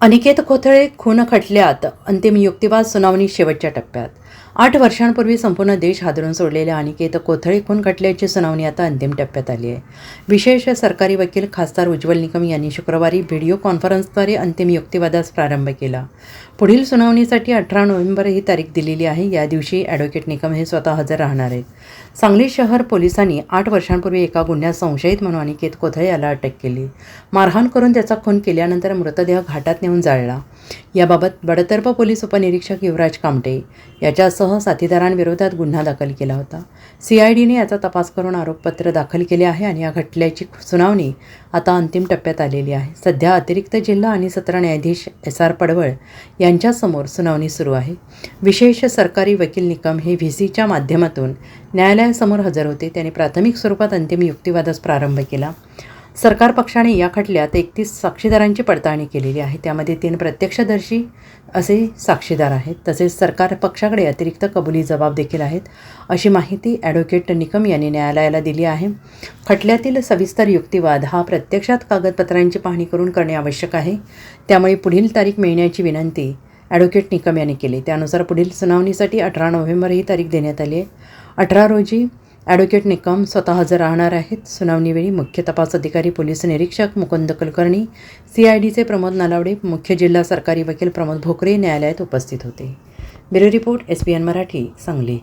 अनिकेत कोथळे खून खटल्यात. अंतिम युक्तिवाद सुनावणी शेवटच्या टप्प्यात. आठ वर्षांपूर्वी संपूर्ण देश हादरून सोडलेल्या अनिकेत कोथळे खून खटल्याची सुनावणी आता अंतिम टप्प्यात आली आहे. विशेष सरकारी वकील खासदार उज्ज्वल निकम यांनी शुक्रवारी व्हिडिओ कॉन्फरन्सद्वारे अंतिम युक्तिवादास प्रारंभ केला. पुढील सुनावणीसाठी अठरा नोव्हेंबर ही तारीख दिलेली आहे. या दिवशी ॲडव्होकेट निकम हे स्वतः हजर राहणार आहेत. सांगली शहर पोलिसांनी आठ वर्षांपूर्वी एका गुन्ह्यात संशयित म्हणून अनिकेत कोथळे याला अटक केली. मारहाण करून त्याचा खून केल्यानंतर मृतदेह घाटात नेऊन जाळला. याबाबत बडतर्फ पोलीस उपनिरीक्षक युवराज कामटे याच्यासह साथीदारांविरोधात गुन्हा दाखल केला होता. सी आय डीने याचा तपास करून आरोपपत्र दाखल केले आहे आणि या खटल्याची सुनावणी आता अंतिम टप्प्यात आलेली आहे. सध्या अतिरिक्त जिल्हा आणि सत्र न्यायाधीश एस आर पडवळ यांच्यासमोर सुनावणी सुरू आहे. विशेष सरकारी वकील निकम हे व्ही सीच्या माध्यमातून न्यायालयासमोर हजर होते. त्यांनी प्राथमिक स्वरूपात अंतिम युक्तिवादास प्रारंभ केला. सरकार पक्षाने या खटल्यात एकतीस साक्षीदारांची पडताळणी केलेली आहे. त्यामध्ये तीन प्रत्यक्षदर्शी असे साक्षीदार आहेत. तसेच सरकार पक्षाकडे अतिरिक्त कबुली जबाब देखील आहेत अशी माहिती ॲडव्होकेट निकम यांनी न्यायालयाला दिली आहे. खटल्यातील सविस्तर युक्तिवाद हा प्रत्यक्षात कागदपत्रांची पाहणी करून करणे आवश्यक आहे. त्यामुळे पुढील तारीख मिळण्याची विनंती ॲडव्होकेट निकम यांनी केली. त्यानुसार पुढील सुनावणीसाठी अठरा नोव्हेंबर ही तारीख देण्यात आली आहे. अठरा रोजी ॲडव्होकेट निकम स्वतः हजर राहणार आहेत. सुनावणीवेळी मुख्य तपास अधिकारी पोलीस निरीक्षक मुकुंद कुलकर्णी सी आय डीचे प्रमोद नालावडे मुख्य जिल्हा सरकारी वकील प्रमोद भोकरे न्यायालयात उपस्थित होते. Bureau report S P N Marathi Sangli.